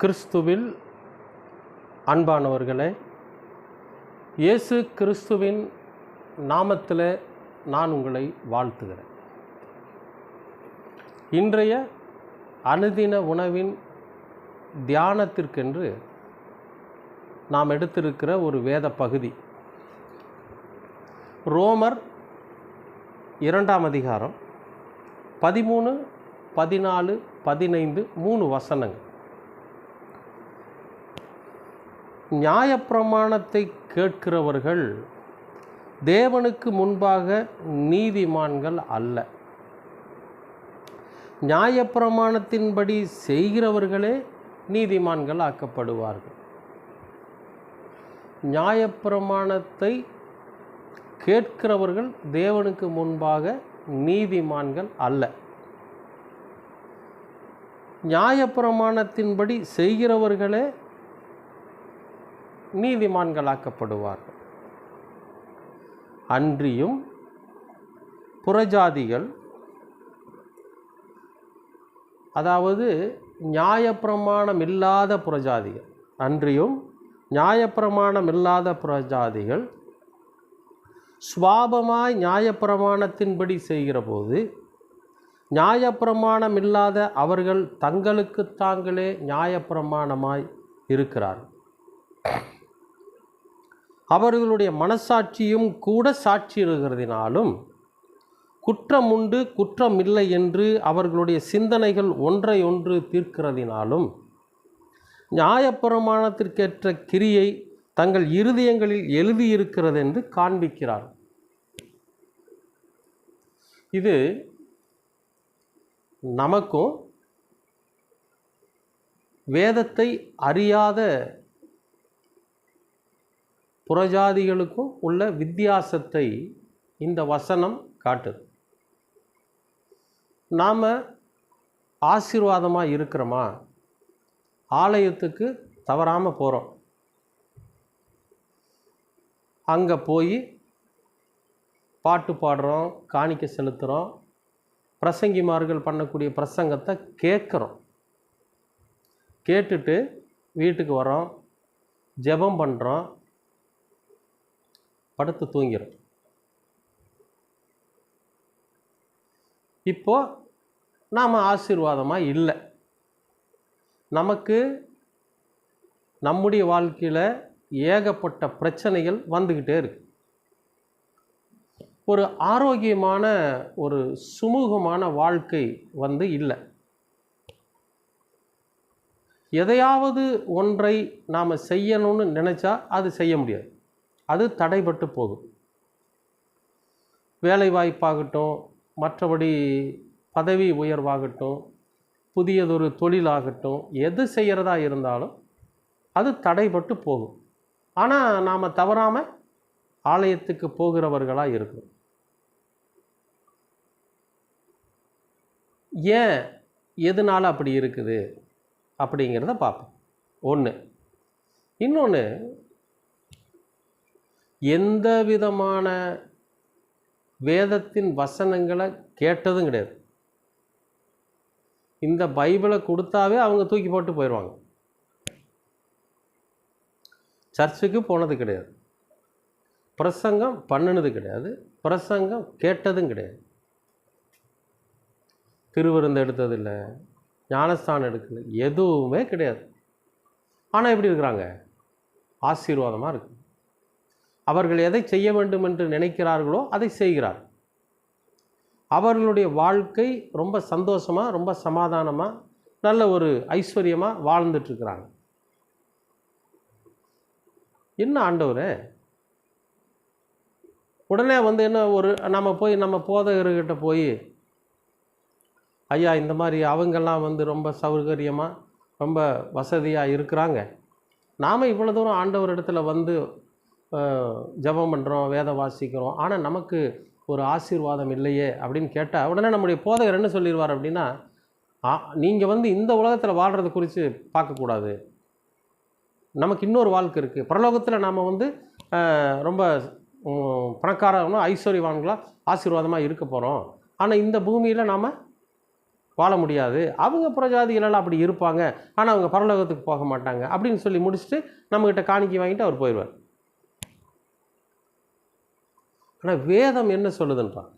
கிறிஸ்துவில் அன்பானவர்களே இயேசு கிறிஸ்துவின் நாமத்தில் நான் உங்களை வாழ்த்துகிறேன். இன்றைய அனுதின உணவின் தியானத்திற்கென்று நாம் எடுத்திருக்கிற ஒரு வேத பகுதி. ரோமர் இரண்டாம் அதிகாரம் பதிமூணு பதினாலு பதினைந்து மூணு வசனங்கள். நியாயப்பிரமாணத்தை கேட்கிறவர்கள் தேவனுக்கு முன்பாக நீதிமான்கள் அல்ல. நியாயப்பிரமாணத்தின்படி செய்கிறவர்களே நீதிமான்கள் ஆக்கப்படுவார்கள். நியாயப்பிரமாணத்தை கேட்கிறவர்கள் தேவனுக்கு முன்பாக நீதிமான்கள் அல்ல. நியாயப்பிரமாணத்தின்படி செய்கிறவர்களே நீதிமான்களாக்கப்படுவார்கள். அன்றியும் புறஜாதிகள் அதாவது நியாயப்பிரமாணம் இல்லாத புறஜாதிகள் அன்றியும் நியாயப்பிரமாணம் இல்லாத புறஜாதிகள் சுவாபமாய் நியாயப்பிரமாணத்தின்படி செய்கிற போது நியாயப்பிரமாணம் இல்லாத அவர்கள் தங்களுக்கு தாங்களே நியாயப்பிரமாணமாய் இருக்கிறார்கள். அவர்களுடைய மனசாட்சியும் கூட சாட்சியிடுகிறதினாலும் குற்றம் உண்டு குற்றம் இல்லை என்று அவர்களுடைய சிந்தனைகள் ஒன்றை ஒன்று தீர்க்கிறதினாலும் நியாயப்பிரமாணத்திற்கேற்ற கிரியை தங்கள் இருதயங்களில் எழுதியிருக்கிறது என்று காண்பிக்கிறார். இது நமக்கும் வேதத்தை அறியாத புறஜாதிகளுக்கும் உள்ள வித்தியாசத்தை இந்த வசனம் காட்டுது. நாம் ஆசீர்வாதமாக இருக்கிறோமா? ஆலயத்துக்கு தவறாமல் போகிறோம் அங்கே போய் பாட்டு பாடுறோம் காணிக்க செலுத்துகிறோம் பிரசங்கிமார்கள் பண்ணக்கூடிய பிரசங்கத்தை கேட்குறோம். கேட்டுட்டு வீட்டுக்கு வரோம் ஜெபம் பண்ணுறோம் படுத்து தூங்கிடும் இப்போது நாம் ஆசீர்வாதமாக இல்லை. நமக்கு நம்முடைய வாழ்க்கையில் ஏகப்பட்ட பிரச்சனைகள் வந்துக்கிட்டே இருக்கு. ஒரு ஆரோக்கியமான ஒரு சுமூகமான வாழ்க்கை வந்து இல்லை. எதையாவது ஒன்றை நாம் செய்யணும்னு நினச்சா அது செய்ய முடியாது. அது தடைபட்டு போகும் வேலை வாய்ப்பாகட்டும் மற்றபடி பதவி உயர்வாகட்டும் புதியதொரு தொழிலாகட்டும் எது செய்கிறதா இருந்தாலும் அது தடைபட்டு போகும் ஆனால் நாம் தவறாமல் ஆலயத்துக்கு போகிறவர்களாக இருக்கும் ஏன் எதனால் அப்படி இருக்குது? அப்படிங்கிறத பார்ப்போம். ஒன்று இன்னொன்று எந்த விதமான வேதத்தின் வசனங்களை கேட்டதும் கிடையாது. இந்த பைபிளை கொடுத்தாவே அவங்க தூக்கி போட்டு போயிடுவாங்க. சர்ச்சுக்கு போனது கிடையாது. பிரசங்கம் பண்ணினது கிடையாது. பிரசங்கம் கேட்டதும் கிடையாது. திருவிருந்து எடுத்ததில்லை ஞானஸ்தானம் எடுக்கல எதுவுமே கிடையாது. ஆனால் எப்படி இருக்கிறாங்க? ஆசீர்வாதமாக இருக்குது அவர்கள் எதை செய்ய வேண்டும் என்று நினைக்கிறார்களோ அதை செய்கிறார். அவர்களுடைய வாழ்க்கை ரொம்ப சந்தோஷமாக ரொம்ப சமாதானமாக நல்ல ஒரு ஐஸ்வர்யமாக வாழ்ந்துட்டுருக்குறாங்க. என்ன ஆண்டவரே? உடனே வந்து என்ன ஒரு நம்ம போய் நம்ம போதகர்கிட்ட போய் ஐயா இந்த மாதிரி அவங்கெல்லாம் வந்து ரொம்ப சௌகரியமாக ரொம்ப வசதியாக இருக்கிறாங்க. நாம் இவ்வளோ தூரம் ஆண்டவர் இடத்துல வந்து ஜபம் பண்ணுறோம் வேதம் வாசிக்கிறோம். ஆனால் நமக்கு ஒரு ஆசீர்வாதம் இல்லையே அப்படின்னு கேட்டால் உடனே நம்முடைய போதகர் என்ன சொல்லிடுவார் அப்படின்னா நீங்கள் வந்து இந்த உலகத்தில் வாழ்கிறத குறித்து பார்க்கக்கூடாது. நமக்கு இன்னொரு வாழ்க்கை இருக்குது பரலோகத்தில் நாம் வந்து ரொம்ப பணக்காரனும் ஐஸ்வர்யவான்களாக ஆசீர்வாதமாக இருக்க போகிறோம் ஆனால் இந்த பூமியில் நாம் வாழ முடியாது. அவங்க புறஜாதிகளெல்லாம் அப்படி இருப்பாங்க. ஆனால் அவங்க பரலோகத்துக்கு போக மாட்டாங்க. அப்படின்னு சொல்லி முடிச்சுட்டு நம்மக்கிட்ட காணிக்கை வாங்கிட்டு அவர் போயிடுவார் ஆனால் வேதம் என்ன சொல்லுதுன்றான்?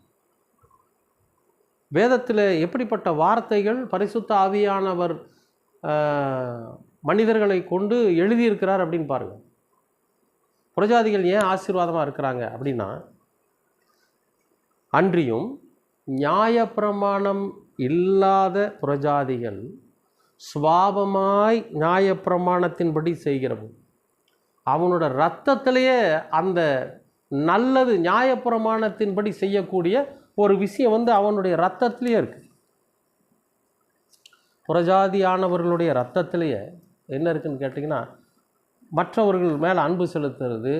வேதத்தில் எப்படிப்பட்ட வார்த்தைகள் பரிசுத்த ஆவியானவர் மனிதர்களை கொண்டு எழுதியிருக்கிறார் அப்படின்னு பாருங்கள் புரஜாதிகள் ஏன் ஆசீர்வாதமாக இருக்கிறாங்க அப்படின்னா அன்றியும் நியாயப்பிரமாணம் இல்லாத புரஜாதிகள் சுவாபமாய் நியாயப்பிரமாணத்தின்படி செய்கிறவன் அவனோட ரத்தத்திலேயே அந்த நல்லது நியாயப்பிரமாணத்தின்படி செய்யக்கூடிய ஒரு விஷயம் வந்து அவனுடைய ரத்தத்திலேயே இருக்குது புறஜாதியானவர்களுடைய ரத்தத்திலேயே என்ன இருக்குன்னு கேட்டிங்கன்னா மற்றவர்கள் மேலே அன்பு செலுத்துறது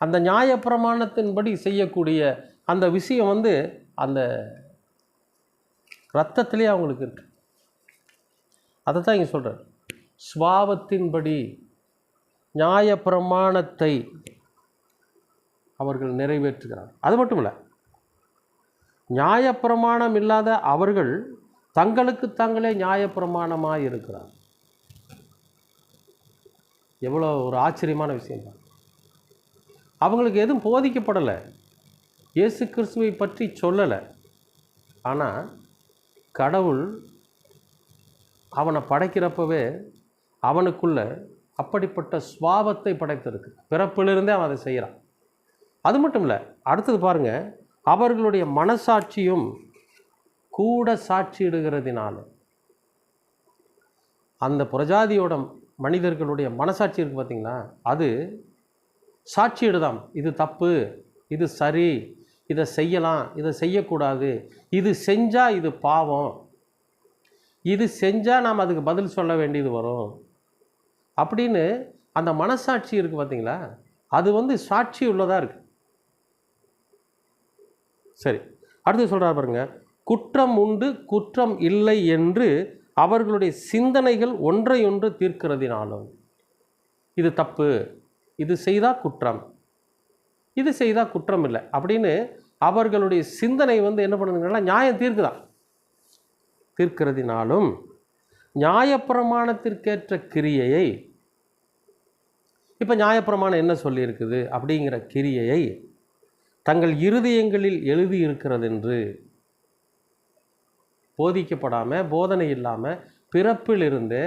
அந்த நியாயப்பிரமாணத்தின்படி செய்யக்கூடிய அந்த விஷயம் வந்து அந்த ரத்தத்திலே அவங்களுக்கு இருக்கு. அதை தான் இங்கே சொல்கிறார் சுவாபத்தின்படி நியாயப்பிரமாணத்தை அவர்கள் நிறைவேற்றுகிறார். அது மட்டும் இல்லை நியாயப்பிரமாணம் இல்லாத அவர்கள் தங்களுக்கு தாங்களே நியாயப்பிரமாணமாக இருக்கிறார். எவ்வளோ ஒரு ஆச்சரியமான விஷயம் தான் அவங்களுக்கு எதுவும் போதிக்கப்படலை. இயேசு கிறிஸ்துவை பற்றி சொல்லலை. ஆனால் கடவுள் அவனை படைக்கிறப்பவே அவனுக்குள்ள அப்படிப்பட்ட சுவாபத்தை படைத்திருக்கு. பிறப்பிலிருந்தே அவன் அதை செய்கிறான். அது மட்டும் இல்லை அடுத்தது பாருங்கள் அவர்களுடைய மனசாட்சியும் கூட சாட்சியிடுகிறதுனால. அந்த புரஜாதியோட மனிதர்களுடைய மனசாட்சி இருக்குது பார்த்தீங்களா அது சாட்சியிடுதாம். இது தப்பு இது சரி இதை செய்யலாம் இதை செய்யக்கூடாது இது செஞ்சால் இது பாவம் இது செஞ்சால் நாம் அதுக்கு பதில் சொல்ல வேண்டியது வரும். அப்படின்னு அந்த மனசாட்சி இருக்குது பார்த்தீங்களா அது வந்து சாட்சி உள்ளதாக இருக்குது சரி. அடுத்து சொல்கிறார் பாருங்க. குற்றம் உண்டு குற்றம் இல்லை என்று அவர்களுடைய சிந்தனைகள் ஒன்றையொன்று தீர்க்கிறதினாலும். இது தப்பு. இது செய்தால் குற்றம். இது செய்தால் குற்றம் இல்லை. அப்படின்னு அவர்களுடைய சிந்தனை வந்து என்ன பண்ணுதுங்கன்னா நியாயம் தீர்க்குதா? தீர்க்கிறதினாலும் நியாயப்பிரமாணத்திற்கேற்ற கிரியையை இப்போ நியாயப்பிரமாணம் என்ன சொல்லியிருக்குது அப்படிங்கிற கிரியையை தங்கள் இருதயங்களில் எழுதி இருக்கிறதென்று போதிக்கப்படாமல் போதனை இல்லாமல் பிறப்பிலிருந்து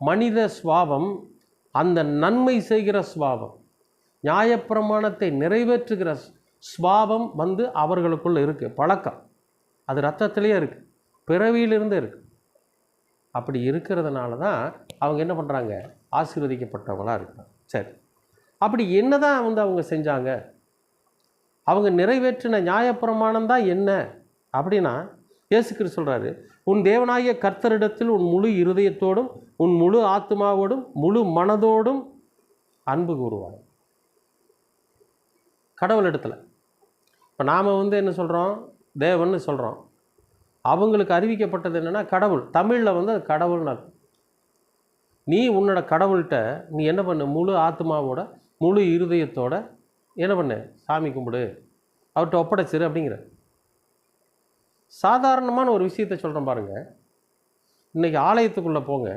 மனித சுவாபம் அந்த நன்மை செய்கிற சுவாபம் நியாயப்பிரமாணத்தை நிறைவேற்றுகிற சுவாபம் வந்து அவர்களுக்குள்ளே இருக்குது பழக்கம். அது ரத்தத்திலேயே இருக்குது பிறவியிலிருந்தே இருக்குது அப்படி இருக்கிறதுனால தான் அவங்க என்ன பண்ணுறாங்க ஆசீர்வதிக்கப்பட்டவங்களாக இருக்காங்க. சரி. அப்படி என்ன தான் வந்து அவங்க செஞ்சாங்க? அவங்க நிறைவேற்றின நியாயப்பிரமாணம் தான் என்ன? அப்படின்னா இயேசுக்கிற சொல்கிறாரு உன் தேவனாகிய கர்த்தரிடத்தில் உன் முழு இருதயத்தோடும் உன் முழு ஆத்மாவோடும் முழு மனதோடும் அன்பு கூறுவாய் கடவுள் இடத்துல. இப்போ நாம் வந்து என்ன சொல்கிறோம் தேவன்னு சொல்கிறோம் அவங்களுக்கு அறிவிக்கப்பட்டது என்னென்னா கடவுள். தமிழில் வந்து அது கடவுள்னு நீ உன்னோட கடவுள்கிட்ட நீ என்ன பண்ணு? முழு ஆத்மாவோட முழு இருதயத்தோட என்ன பண்ணு? சாமி கும்பிடு. அவர்கிட்ட ஒப்படைச்சிரு அப்படிங்கிற. சாதாரணமான ஒரு விஷயத்தை சொல்கிறேன் பாருங்கள் இன்னைக்கு ஆலயத்துக்குள்ளே போங்க.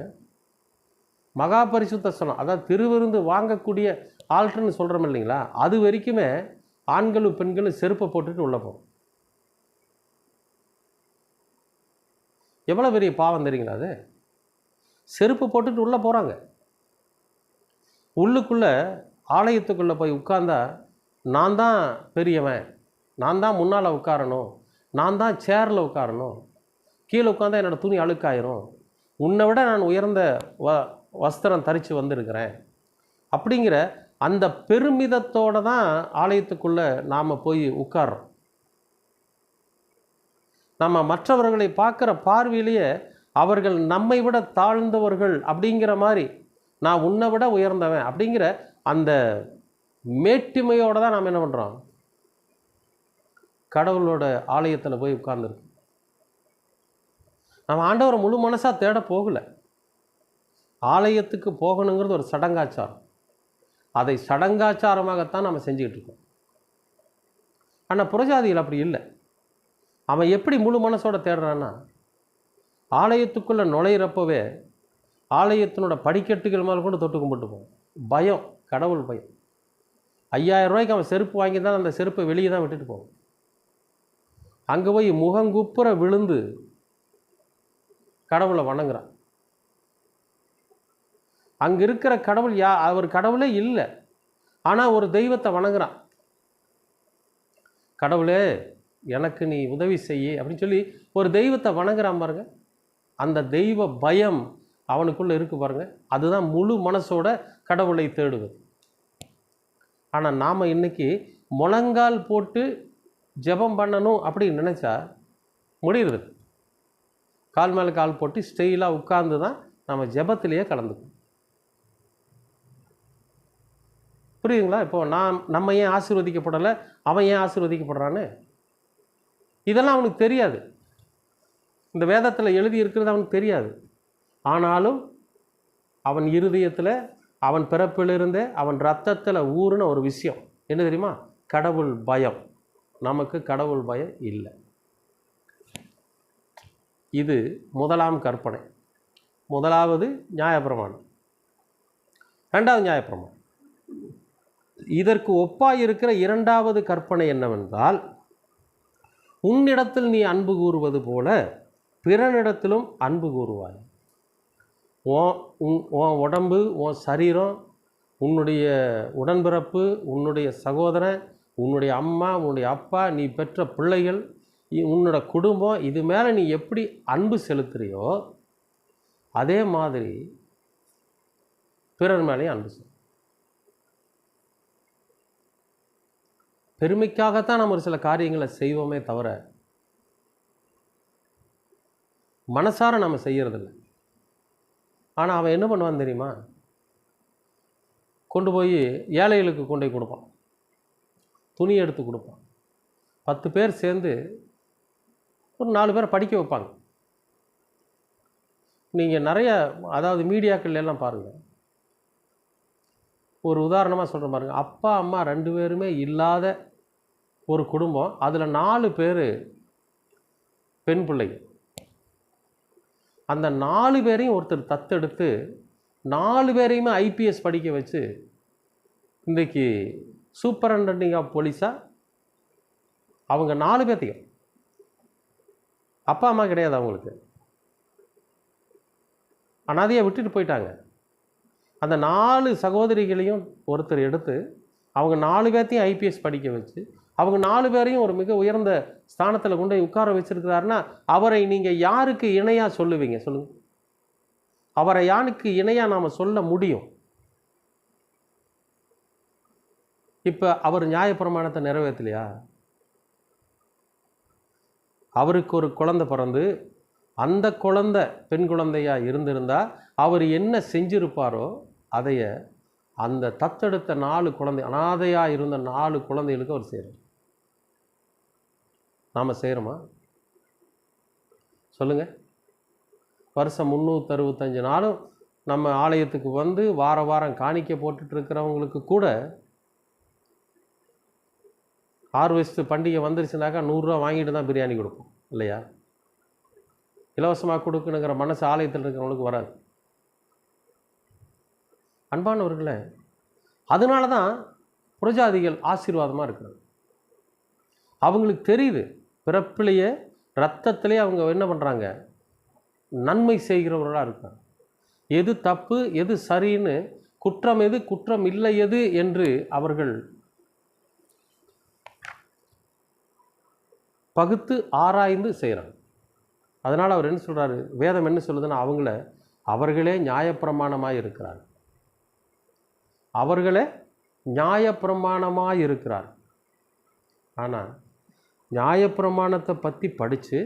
மகா பரிசுத்த ஸ்தலம் அதாவது திருவிருந்து வாங்கக்கூடிய ஆல்ட்ருன்னு சொல்கிறோம் இல்லைங்களா? அது வரைக்குமே ஆண்களும் பெண்களும் செருப்பை போட்டுட்டு உள்ளே போகும். எவ்வளோ பெரிய பாவம் தெரியுங்களா அது? செருப்பு போட்டுட்டு உள்ளே போகிறாங்க உள்ளுக்குள்ளே ஆலயத்துக்குள்ளே போய் உட்கார்ந்தா நான் தான் பெரியவன். நான் தான் முன்னால் உட்காரணும். நான் தான் சேரில் உட்காரணும். கீழே உட்காந்தா என்னோடய துணி அழுக்காயிரும். உன்னை விட நான் உயர்ந்த வ வஸ்திரம் தரித்து வந்திருக்கிறேன். அப்படிங்கிற அந்த பெருமிதத்தோடு தான் ஆலயத்துக்குள்ளே நாம் போய் உட்கார்றோம். நம்ம மற்றவர்களை பார்க்குற பார்வையிலேயே அவர்கள் நம்மை விட தாழ்ந்தவர்கள் அப்படிங்கிற மாதிரி நான் உன்னை விட உயர்ந்தவன் அப்படிங்கிற அந்த மேட்டிமையோடு தான் நாம் என்ன பண்ணுறோம் கடவுளோட ஆலயத்தில் போய் உட்கார்ந்துருக்கோம். நம்ம ஆண்டவரை முழு மனசாக தேட போகலை. ஆலயத்துக்கு போகணுங்கிறது ஒரு சடங்காச்சாரம். அதை சடங்காச்சாரமாகத்தான் நம்ம செஞ்சுக்கிட்டு இருக்கோம். ஆனால் புரஜாதிகள் அப்படி இல்லை. அவன் எப்படி முழு மனசோட தேடுறான்னா ஆலயத்துக்குள்ளே நுழையிறப்பவே ஆலயத்தினோட படிக்கட்டுகள் மேலே கூட தொட்டு கும்பிட்டு போவோம் பயம் கடவுள் பயம். ஐயாயிரம் ரூபாய்க்கு அவன் செருப்பு வாங்கி தான் அந்த செருப்பை வெளியே தான் விட்டுட்டு போவான். அங்கே போய் முகங்குப்புற விழுந்து கடவுளை வணங்குறான். அங்கே இருக்கிற கடவுள் யா அவர் கடவுளே இல்லை. ஆனால் ஒரு தெய்வத்தை வணங்குறான். கடவுளே எனக்கு நீ உதவி செய்ய அப்படின்னு சொல்லி ஒரு தெய்வத்தை வணங்குறான் பாருங்க. அந்த தெய்வ பயம் அவனுக்குள்ளே இருக்கு பாருங்க. அதுதான் முழு மனசோட கடவுளை தேடுவது ஆனால் நாம் இன்னைக்கு முழங்கால் போட்டு ஜெபம் பண்ணணும் அப்படின்னு நினச்சா முடிகிறது கால் மேலே கால் போட்டு ஸ்டெயிலாக உட்கார்ந்து தான் நம்ம ஜபத்திலேயே கலந்துக்கணும். புரியுதுங்களா? இப்போ நான் நம்ம ஏன் ஆசீர்வதிக்கப்படலை? அவன் ஏன் ஆசீர்வதிக்கப்படுறான்னு இதெல்லாம் அவனுக்கு தெரியாது. இந்த வேதத்தில் எழுதி இருக்கிறது அவனுக்கு தெரியாது. ஆனாலும் அவன் இருதயத்தில் அவன் பிறப்பிலிருந்தே அவன் ரத்தத்தில் ஊறின ஒரு விஷயம். என்ன தெரியுமா? கடவுள் பயம். நமக்கு கடவுள் பயம் இல்லை. இது முதலாம் கற்பனை. முதலாவது நியாயப்பிரமாணம். ரெண்டாவது நியாயப்பிரமாணம். இதற்கு ஒப்பாய் இருக்கிற இரண்டாவது கற்பனை என்னவென்றால் உன்னிடத்தில் நீ அன்பு கூறுவது போல பிறனிடத்திலும் அன்பு கூறுவாய். உன் உன் உன் உடம்பு உன் சரீரம் உன்னுடைய உடன்பிறப்பு உன்னுடைய சகோதரன் உன்னுடைய அம்மா உன்னுடைய அப்பா நீ பெற்ற பிள்ளைகள் இ- உன்னோட குடும்பம் இது மேலே நீ எப்படி அன்பு செலுத்துறியோ அதே மாதிரி பிறர் மேலேயும் அன்பு செலுத்து. பெருமைக்காகத்தான் நம்ம ஒரு சில காரியங்களை செய்வோமே தவிர மனசார நம்ம செய்கிறதில்லை ஆனால் அவன் என்ன பண்ணுவான் தெரியுமா? கொண்டு போய் ஏழைகளுக்கு கொண்டு போய் கொடுப்பான். துணி எடுத்து கொடுப்பான். பத்து பேர் சேர்ந்து ஒரு நாலு பேரை படிக்க வைப்பாங்க. நீங்கள் நிறைய அதாவது மீடியாக்கள் எல்லாம் பாருங்கள் ஒரு உதாரணமாக சொல்கிற பாருங்கள் அப்பா அம்மா ரெண்டு பேருமே இல்லாத ஒரு குடும்பம். அதில் நாலு பேர் பெண் பிள்ளைங்க. அந்த நாலு பேரையும் ஒருத்தர் தத்தெடுத்து நாலு பேரையுமே ஐபிஎஸ் படிக்க வச்சு இன்றைக்கி சூப்பரண்டன்டிங் ஆஃப் போலீஸாக அவங்க நாலு பேர்த்தையும். அப்பா அம்மா கிடையாது அவங்களுக்கு. அனாதையாக விட்டுட்டு போயிட்டாங்க. அந்த நாலு சகோதரிகளையும் ஒருத்தர் எடுத்து அவங்க நாலு பேர்த்தையும் ஐபிஎஸ் படிக்க வச்சு அவங்க நாலு பேரையும் ஒரு மிக உயர்ந்த ஸ்தானத்தில் கொண்டு போய் உட்கார வச்சிருக்கிறாருன்னா அவரை நீங்கள் யாருக்கு இணையாக சொல்லுவீங்க? சொல்லுங்க. அவரை யாருக்கு இணையாக நாம் சொல்ல முடியும்? இப்போ அவர் நியாயப்பிரமாணத்தை நிறைவேற்றலையா? அவருக்கு ஒரு குழந்தை பிறந்து அந்த குழந்தை பெண் குழந்தையா இருந்திருந்தா அவர் என்ன செஞ்சிருப்பாரோ அதைய அந்த தத்தெடுத்த நாலு குழந்தை அனாதையாக இருந்த நாலு குழந்தைகளுக்கு அவர் செய்கிறார் நாம் செய்கிறோமா சொல்லுங்கள் வருஷம் முந்நூற்றறுபத்தஞ்சு நாளும் நம்ம ஆலயத்துக்கு வந்து வார வாரம் காணிக்க போட்டுட்டு இருக்கிறவங்களுக்கு கூட ஹார்வெஸ்ட் பண்டிகை வந்துருச்சுனாக்கா நூறுரூவா வாங்கிட்டு தான் பிரியாணி கொடுப்போம் இல்லையா? இலவசமாக கொடுக்கணுங்கிற மனசு ஆலயத்தில் இருக்கிறவங்களுக்கு வராது. அன்பானவர்களே அதனால தான் புரஜாதிகள் ஆசீர்வாதமாக இருக்கிறது அவங்களுக்கு தெரியுது பிறப்பிலேயே ரத்தத்திலே அவங்க என்ன பண்ணுறாங்க நன்மை செய்கிறவர்களாக இருக்காங்க. எது தப்பு எது சரின்னு குற்றம் எது குற்றம் இல்லை எது என்று அவர்கள் பகுத்து ஆராய்ந்து செய்கிறாங்க அதனால் அவர் என்ன சொல்கிறாரு வேதம் என்ன சொல்லுதுன்னா அவங்கள அவர்களே நியாயப்பிரமாணமாக இருக்கிறார். அவர்களே நியாயப்பிரமாணமாக இருக்கிறார். ஆனால் நியாயப்பிரமாணத்தை பற்றி படித்து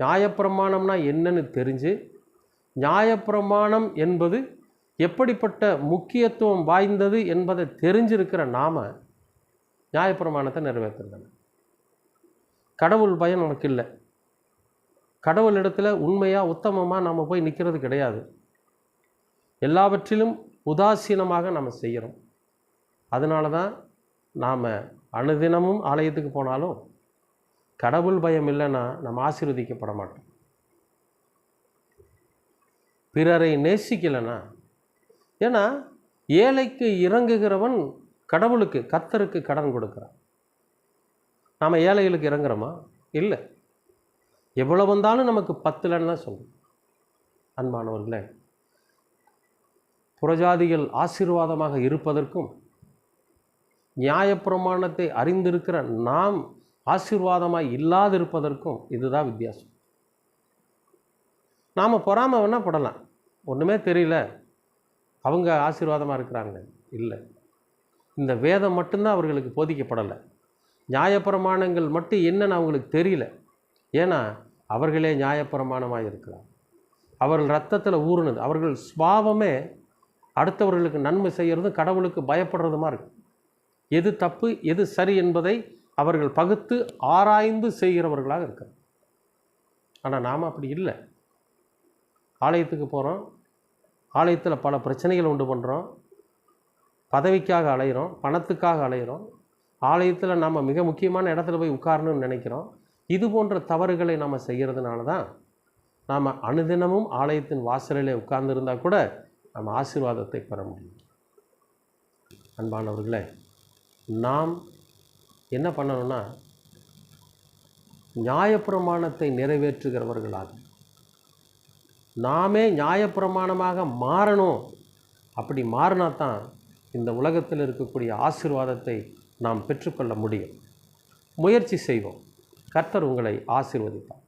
நியாயப்பிரமாணம்னா என்னன்னு தெரிஞ்சு நியாயப்பிரமாணம் என்பது எப்படிப்பட்ட முக்கியத்துவம் வாய்ந்தது என்பதை தெரிஞ்சிருக்கிற நாம நியாயப்பிரமாணத்தை நிறைவேற்றுறதில்லை கடவுள் பயம் நமக்கு இல்லை. கடவுள் இடத்துல உண்மையாக உத்தமமாக நம்ம போய் நிற்கிறது கிடையாது. எல்லாவற்றிலும் உதாசீனமாக நம்ம செய்கிறோம் அதனால தான் நாம் அனுதினமும் ஆலயத்துக்கு போனாலும் கடவுள் பயம் இல்லைன்னா நம்ம ஆசீர்வதிக்கப்பட மாட்டோம். பிறரை நேசிக்கலைன்னா ஏன்னா ஏழைக்கு இறங்குகிறவன் கடவுளுக்கு கத்தருக்கு கடன் கொடுக்குறான். நாம் ஏழைகளுக்கு இறங்குறோமா? இல்லை. எவ்வளோ வந்தாலும் நமக்கு பத்துலன்னு தான் சொல்லும் அன்பானவர்களே புறஜாதிகள் ஆசீர்வாதமாக இருப்பதற்கும் நியாயப்பிரமாணத்தை அறிந்திருக்கிற நாம் ஆசீர்வாதமாக இல்லாதிருப்பதற்கும் இதுதான் வித்தியாசம். நாம் பொறாமல் வேணால் படலாம். ஒன்றுமே தெரியல. அவங்க ஆசீர்வாதமாக இருக்கிறாங்க? இல்லை. இந்த வேதம் மட்டும்தான் அவர்களுக்கு போதிக்கப்படலை. நியாயப்பிரமாணங்கள் மட்டும் என்னன்னு அவங்களுக்கு தெரியல. ஏன்னா அவர்களே நியாயப்பிரமாணமாக இருக்கிறார் அவர்கள் ரத்தத்தில் ஊறுனது. அவர்கள் சுபாவமே அடுத்தவர்களுக்கு நன்மை செய்கிறதும் கடவுளுக்கு பயப்படுறதுமா இருக்கும் எது தப்பு எது சரி என்பதை அவர்கள் பகுத்து ஆராய்ந்து செய்கிறவர்களாக இருக்கிறார். ஆனால் நாம் அப்படி இல்லை. ஆலயத்துக்கு போகிறோம் ஆலயத்தில் பல பிரச்சனைகள் உண்டு பண்ணுறோம் பதவிக்காக அலைகிறோம் பணத்துக்காக அலைகிறோம் ஆலயத்தில் நம்ம மிக முக்கியமான இடத்துல போய் உட்காரணும்னு நினைக்கிறோம். இது போன்ற தவறுகளை நம்ம செய்கிறதுனால தான் நாம் அனுதினமும் ஆலயத்தின் வாசலிலே உட்கார்ந்துருந்தால் கூட நம்ம ஆசீர்வாதத்தை பெற முடியும். அன்பானவர்களே நாம் என்ன பண்ணணும்னா நியாயப்பிரமாணத்தை நிறைவேற்றுகிறவர்களாக. நாமே நியாயப்பிரமாணமாக மாறணும். அப்படி மாறினா தான் இந்த உலகத்தில் இருக்கக்கூடிய ஆசீர்வாதத்தை நாம் பெற்றுக்கொள்ள முடியும். முயற்சி செய்வோம். கர்த்தர் உங்களை ஆசீர்வதிப்பார்.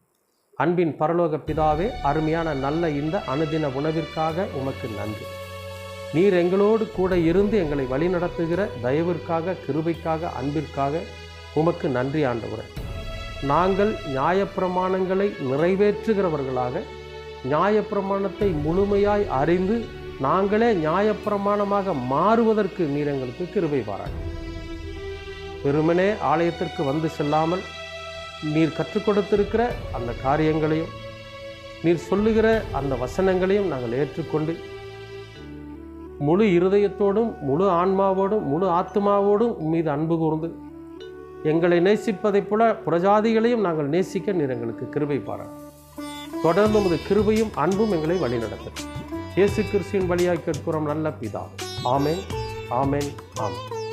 அன்பின் பரலோக பிதாவே அருமையான நல்ல இந்த அனுதின உணவிற்காக உமக்கு நன்றி. நீர் எங்களோடு கூட இருந்து எங்களை வழிநடத்துகிற தயவிற்காக கிருபைக்காக அன்பிற்காக உமக்கு நன்றி ஆண்டவரே. நாங்கள் நியாயப்பிரமாணங்களை நிறைவேற்றுகிறவர்களாக நியாயப்பிரமாணத்தை முழுமையாய் அறிந்து நாங்களே நியாயப்பிரமாணமாக மாறுவதற்கு நீர் எங்களுக்கு கிருபை பாராட்டு. வெறுமனே ஆலயத்திற்கு வந்து செல்லாமல் நீர் கற்றுக் கொடுத்திருக்கிற அந்த காரியங்களையும் நீர் சொல்லுகிற அந்த வசனங்களையும் நாங்கள் ஏற்றுக்கொண்டு முழு இருதயத்தோடும் முழு ஆன்மாவோடும் முழு ஆத்மாவோடும் உம் மீது அன்பு கூர்ந்து எங்களை நேசிப்பதைப் போல புறஜாதிகளையும் நாங்கள் நேசிக்க நீர் எங்களுக்கு கிருபை பாராட்டு. தொடர்ந்து உமது கிருபையும் அன்பும் எங்களை வழிநடத்தும். இயேசு கிறிஸ்துவின் வழியாக கேட்கிறோம் நல்ல பிதா ஆமேன் ஆமேன் ஆமேன்.